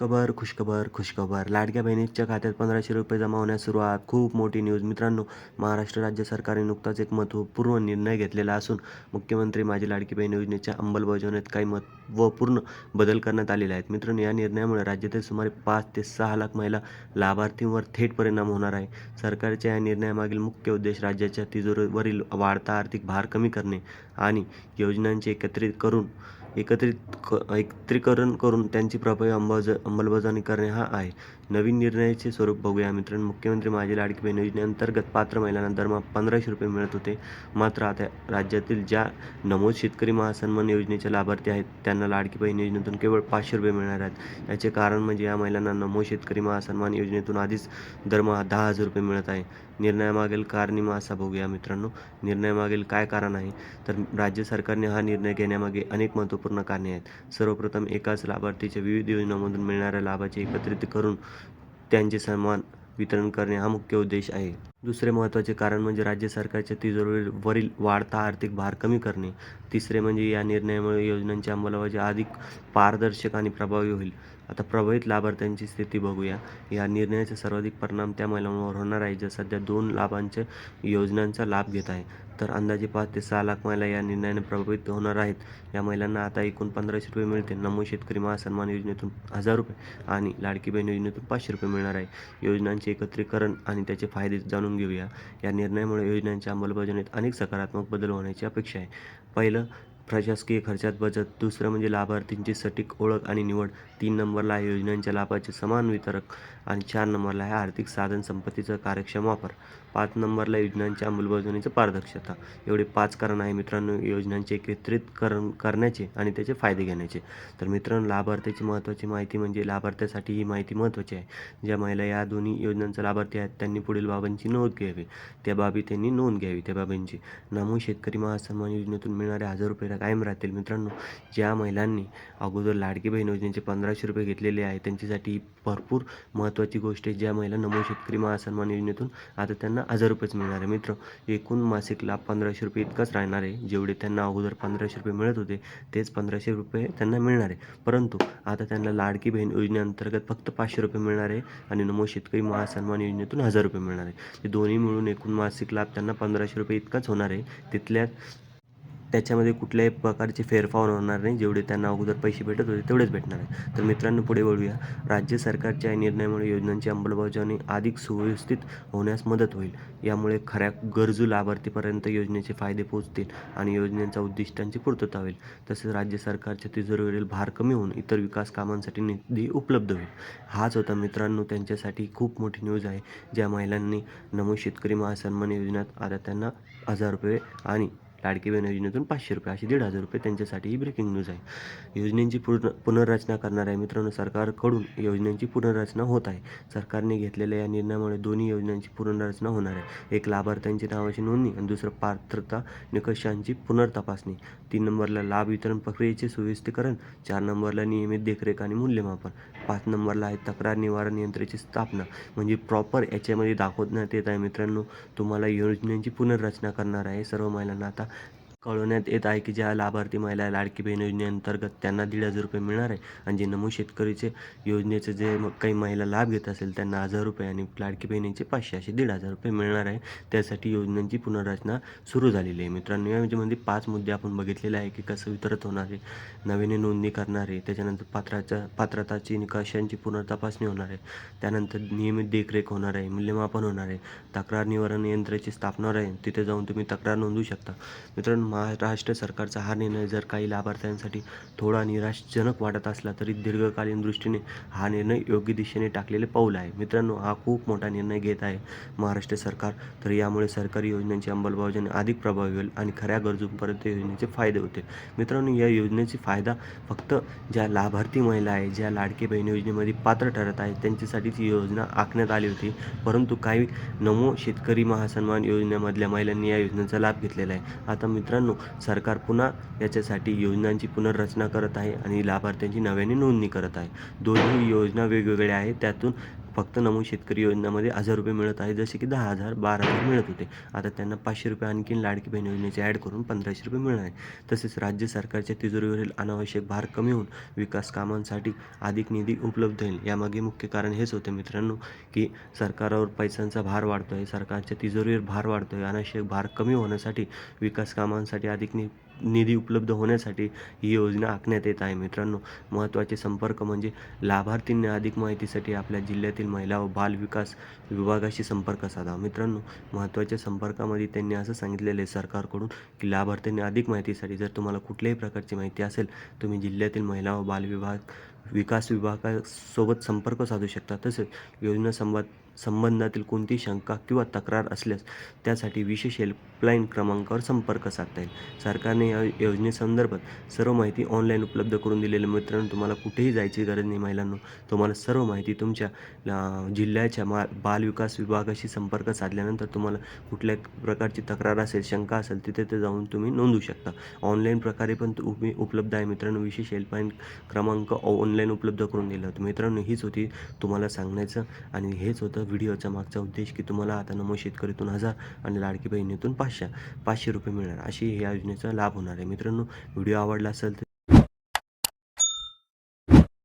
खुशखबर खुशखबर खुशखबर. लाडक्या बहिणीच्या खात्यात पंधराशे रुपये जमा होण्यास सुरुवात. खूप मोठी न्यूज मित्रांनो महाराष्ट्र राज्य सरकारने नुकताच एक महत्त्वपूर्ण निर्णय घेतलेला असून मुख्यमंत्री माझी लाडकी बहीण योजनेच्या अंमलबजावणीत काही महत्त्वपूर्ण बदल करण्यात आलेले आहेत. मित्रांनो या निर्णयामुळे राज्यातील सुमारे पाच ते सहा लाख महिला लाभार्थींवर थेट परिणाम होणार आहे. सरकारच्या या निर्णयामागील मुख्य उद्देश राज्याच्या तिजोरीवरील वाढता आर्थिक भार कमी करणे आणि योजनांचे एकत्रित करून एकत्रित क एकत्रीकरण करून त्यांची प्रभावी अंबाज अंमलबजावणी करणे हा आहे. नवीन निर्णयाचे स्वरूप बघूया मित्रांनो. मुख्यमंत्री माझी लाडकी बहीण योजनेअंतर्गत पात्र महिलांना दरमहा पंधराशे रुपये मिळत होते. मात्र आता राज्यातील ज्या नमूद शेतकरी महासन्मान योजनेच्या लाभार्थी आहेत त्यांना लाडकी बहीण योजनेतून केवळ पाचशे रुपये मिळणार आहेत. याचे कारण म्हणजे या महिलांना नमो शेतकरी महासन्मान योजनेतून आधीच दरमहा दहा हजार रुपये मिळत आहे. निर्णयामागील कारणीमा असा बघूया मित्रांनो. निर्णयामागील काय कारण आहे? तर राज्य सरकारने हा निर्णय घेण्यामागे अनेक महत्त्वपूर्ण कारणे आहेत. सर्वप्रथम एकाच लाभार्थीच्या विविध योजनांमधून मिळणाऱ्या लाभाचे एकत्रित करून त्यांचे सन्मान वितरण करणे हा मुख्य उद्देश आहे. दुसरे महत्त्वाचे कारण म्हणजे राज्य सरकारच्या तिजोरीवरील वाढता आर्थिक भार कमी करणे. तिसरे म्हणजे या निर्णयामुळे योजनांची अंमलबजावणी अधिक पारदर्शक आणि प्रभावी होईल. आता प्रभावित लाभार्थ्यांची स्थिती बघूया. या निर्णयाचा सर्वाधिक परिणाम त्या महिलांवर होणार आहे ज्या सध्या दोन लाभांच्या योजनांचा लाभ घेत आहे. तर अंदाजे पाच ते सहा लाख महिला या निर्णयाने प्रभावित होणार आहेत. या महिलांना आता एकूण पंधराशे रुपये मिळतील. नमो शेतकरी महासन्मान योजनेतून हजार रुपये आणि लाडकी बहीण योजनेतून पाचशे रुपये मिळणार आहे. योजनांचे एकत्रीकरण आणि त्याचे फायदे जाणून घेऊया. या निर्णयामुळे योजनांच्या अंमलबजावणीत अनेक सकारात्मक बदल होण्याची अपेक्षा आहे. पहिलं प्रशासकीय खर्चात बचत दुसरं म्हणजे लाभार्थींची सटीक ओळख आणि निवड. तीन नंबरला आहे योजनांच्या लाभाचे समान वितरक आणि चार नंबरला आहे आर्थिक साधन संपत्तीचा कार्यक्षम वापर. पाच नंबरला योजनांच्या अंमलबजावणीचं पारदर्शकता. एवढे पाच कारण आहे मित्रांनो योजनांचे एकत्रितकरण करण्याचे आणि त्याचे फायदे घेण्याचे. तर मित्रांनो लाभार्थ्याची महत्त्वाची माहिती म्हणजे लाभार्थ्यासाठी ही माहिती महत्त्वाची आहे. ज्या महिला या दोन्ही योजनांचा लाभार्थी आहेत त्यांनी पुढील बाबांची नोंद घ्यावी. त्या बाबी त्यांनी नोंद घ्यावी त्या बाबींची. नमो शेतकरी महासन्मान योजनेतून मिळणारे हजार रुपये कायम राहतील. मित्रांनो ज्या महिलांनी अगोदर लाडकी बहीण योजनेचे पंधराशे रुपये घेतलेले आहे त्यांच्यासाठी भरपूर महत्त्वाची गोष्ट आहे. ज्या महिला नमो शेतकरी महासन्मान योजनेतून आता त्यांना हजार रुपयेच मिळणार आहे. मित्र एकूण मासिक लाभ पंधराशे रुपये इतकाच राहणार आहे. जेवढे त्यांना अगोदर पंधराशे रुपये मिळत होते तेच पंधराशे रुपये त्यांना मिळणार आहे. परंतु आता त्यांना लाडकी बहीण योजनेअंतर्गत फक्त पाचशे रुपये मिळणार आहे आणि नमो शेतकरी महासन्मान योजनेतून हजार रुपये मिळणार आहे. ते दोन्ही मिळून एकूण मासिक लाभ त्यांना पंधराशे रुपये इतकाच होणार आहे. तिथल्या त्याच्यामध्ये कुठल्याही प्रकारचे फेरफार होणार नाही. जेवढे त्यांना अगोदर पैसे भेटत होते तेवढेच भेटणार आहे तर मित्रांनो पुढे वळूया राज्य सरकारच्या या निर्णयामुळे योजनांची अंमलबजावणी अधिक सुव्यवस्थित होण्यास मदत होईल. यामुळे खऱ्या गरजू लाभार्थीपर्यंत योजनेचे फायदे पोहोचतील आणि योजनेच्या उद्दिष्टांची पूर्तता होईल. तसेच राज्य सरकारच्या तिजोरीवरील भार कमी होऊन इतर विकास कामांसाठी निधी उपलब्ध होईल. हाच होता मित्रांनो त्यांच्यासाठी खूप मोठी न्यूज आहे. ज्या महिलांनी नमो शेतकरी महासन्मान योजनेत आता त्यांना हजार रुपये आणि लाडकी बहीण योजनेतून पाचशे रुपये असे दीड हजार रुपये त्यांच्यासाठी ही ब्रेकिंग न्यूज आहे. योजनेची पूर्ण पुनर्रचना करणार आहे मित्रांनो. सरकारकडून योजनांची पुनर्रचना होत आहे. सरकारने घेतलेल्या या निर्णयामुळे दोन्ही योजनांची पुनर्रचना होणार आहे. एक लाभार्थ्यांची नावाची नोंदणी आणि दुसरं पात्रता निकषांची पुनर्तपासणी. तीन नंबरला लाभ वितरण प्रक्रियेचे सुव्यवस्थीकरण चार नंबरला नियमित देखरेख आणि मूल्यमापन पाच नंबरला आहे तक्रार निवारण यंत्रेची स्थापना. म्हणजे प्रॉपर याच्यामध्ये दाखवण्यात येत आहे मित्रांनो. तुम्हाला योजनेची पुनर्रचना करणार आहे सर्व महिलांना. आता कळवण्यात येत आहे की ज्या लाभार्थी महिला लाडकी बहीण योजनेअंतर्गत त्यांना दीड हजार रुपये मिळणार आहे आणि जे नमो शेतकरीचे योजनेचे जे काही महिला लाभ घेत असेल त्यांना हजार रुपये आणि लाडकी बहिणीचे पाचशे असे दीड हजार रुपये मिळणार आहे. त्यासाठी योजनांची पुनर्रचना सुरू झालेली आहे. मित्रांनो या योजनेमध्ये पाच मुद्दे आपण बघितलेले आहे की कसं वितरित होणार आहे नव्याने नोंदणी करणार आहे त्याच्यानंतर पात्राच्या पात्रताची निकषांची पुनर्तपासणी होणार आहे त्यानंतर नियमित देखरेख होणार आहे मूल्यमापन होणार आहे तक्रार निवारण यंत्राची स्थापना आहे तिथे जाऊन तुम्ही तक्रार नोंदवू शकता. मित्रांनो महाराष्ट्र सरकारचा हा निर्णय जर काही लाभार्थ्यांसाठी थोडा निराशजनक वाटत असला तरी दीर्घकालीन दृष्टीने हा निर्णय योग्य दिशेने टाकलेले पाऊल आहे. मित्रांनो हा खूप मोठा निर्णय घेत आहे महाराष्ट्र सरकार. तर यामुळे सरकारी योजनांची अंमलबजावणी अधिक प्रभावी होईल आणि खऱ्या गरजूंपर्यंत योजनेचे फायदे होतील. मित्रांनो या योजनेचे फायदा फक्त ज्या लाभार्थी महिला आहे ज्या लाडके बहीण योजनेमध्ये पात्र ठरत आहेत त्यांच्यासाठीच ही योजना आखण्यात आली होती. परंतु काही नमो शेतकरी महासन्मान योजनेमधल्या महिलांनी या योजनेचा लाभ घेतलेला आहे. आता मित्रांनो सरकार पुन्हा याच्यासाठी योजनांची पुनर्रचना करत आहे आणि लाभार्थ्यांची नव्याने नोंदणी करत आहे. दोन्ही योजना वेगवेगळ्या आहेत. त्यातून फक्त नमूद शेतकरी योजनामध्ये हजार रुपये मिळत आहे जसे की दहा हजार बारा हजार मिळत होते. आता त्यांना पाचशे रुपये आणखीन लाडकी बहीण योजनेचे ॲड करून पंधराशे रुपये मिळणार आहे तसेच राज्य सरकारच्या तिजोरीवरील अनावश्यक भार कमी होऊन विकास कामांसाठी अधिक निधी उपलब्ध होईल. यामागे मुख्य कारण हेच होते मित्रांनो की सरकारावर पैशांचा भार वाढतो आहे सरकारच्या तिजोरीवर भार वाढतो आहे अनावश्यक भार कमी होण्यासाठी विकास कामांसाठी अधिक नि निधी उपलब्ध होण्यासाठी ही योजना आखण्यात येत आहे. मित्रांनो महत्त्वाचे संपर्क म्हणजे लाभार्थींनी अधिक माहितीसाठी आपल्या जिल्ह्यातील महिला व बाल विकास विभागाशी संपर्क साधावा मित्रांनो महत्त्वाच्या संपर्कामध्ये त्यांनी असं सांगितलेलं आहे सरकारकडून की लाभार्थ्यांनी अधिक माहितीसाठी जर तुम्हाला कुठल्याही प्रकारची माहिती असेल तुम्ही जिल्ह्यातील महिला व बाल विभाग विकास विभागासोबत संपर्क साधू शकता. तसेच योजना संबंध संबंधातील कोणती शंका किंवा तक्रार असल्यास त्यासाठी विशेष हेल्पलाईन क्रमांकावर संपर्क साधता येईल. सरकारने या योजनेसंदर्भात सर्व माहिती ऑनलाईन उपलब्ध करून दिलेल्या मित्रांनो तुम्हाला कुठेही जायची गरज नाही महिलांनो. तुम्हाला सर्व माहिती तुमच्या जिल्ह्याच्या मा बालविकास विभागाशी संपर्क साधल्यानंतर तुम्हाला कुठल्या प्रकारची तक्रार असेल शंका असेल तिथे ते जाऊन तुम्ही नोंदवू शकता. ऑनलाईन प्रकारे पण तुम्ही उपलब्ध आहे. मित्रांनो विशेष हेल्पलाईन क्रमांक ऑनलाईन उपलब्ध करून दिला होता. मित्रांनो हीच होती तुम्हाला सांगण्याचं आणि हेच होतं व्हिडिओचा मागचा उद्देश की तुम्हाला आता नमो शेतकरीतून हजार आणि लाडकी बहिणीतून पाचशे पाचशे रुपये मिळणार. अशी ह्या योजनेचा लाभ होणार आहे. मित्रांनो व्हिडिओ आवडला असेल तर